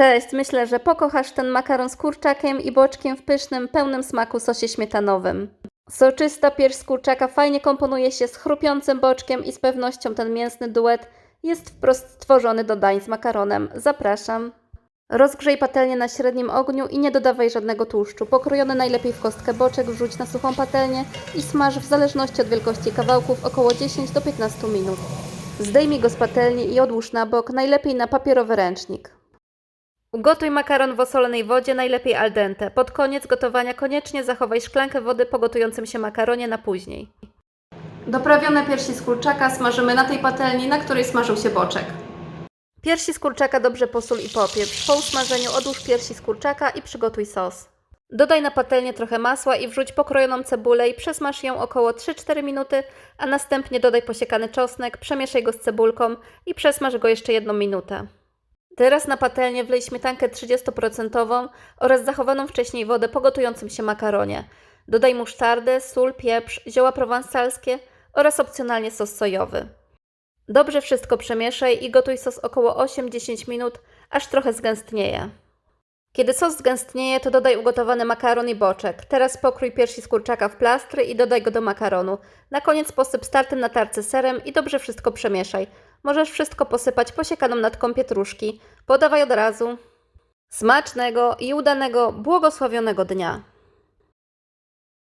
Cześć, myślę, że pokochasz ten makaron z kurczakiem i boczkiem w pysznym, pełnym smaku sosie śmietanowym. Soczysta pierś z kurczaka fajnie komponuje się z chrupiącym boczkiem i z pewnością ten mięsny duet jest wprost stworzony do dań z makaronem. Zapraszam. Rozgrzej patelnię na średnim ogniu i nie dodawaj żadnego tłuszczu. Pokrojony najlepiej w kostkę boczek wrzuć na suchą patelnię i smaż w zależności od wielkości kawałków około 10 do 15 minut. Zdejmij go z patelni i odłóż na bok, najlepiej na papierowy ręcznik. Ugotuj makaron w osolonej wodzie, najlepiej al dente. Pod koniec gotowania koniecznie zachowaj szklankę wody po gotującym się makaronie na później. Doprawione piersi z kurczaka smażymy na tej patelni, na której smażył się boczek. Piersi z kurczaka dobrze posól i popieprz. Po usmażeniu odłóż piersi z kurczaka i przygotuj sos. Dodaj na patelnię trochę masła i wrzuć pokrojoną cebulę i przesmaż ją około 3-4 minuty, a następnie dodaj posiekany czosnek, przemieszaj go z cebulką i przesmaż go jeszcze jedną minutę. Teraz na patelnię wlej śmietankę 30% oraz zachowaną wcześniej wodę po gotującym się makaronie. Dodaj musztardę, sól, pieprz, zioła prowansalskie oraz opcjonalnie sos sojowy. Dobrze wszystko przemieszaj i gotuj sos około 8-10 minut, aż trochę zgęstnieje. Kiedy sos zgęstnieje, to dodaj ugotowany makaron i boczek. Teraz pokrój piersi z kurczaka w plastry i dodaj go do makaronu. Na koniec posyp startym na tarce serem i dobrze wszystko przemieszaj. Możesz wszystko posypać posiekaną natką pietruszki. Podawaj od razu. Smacznego i udanego, błogosławionego dnia.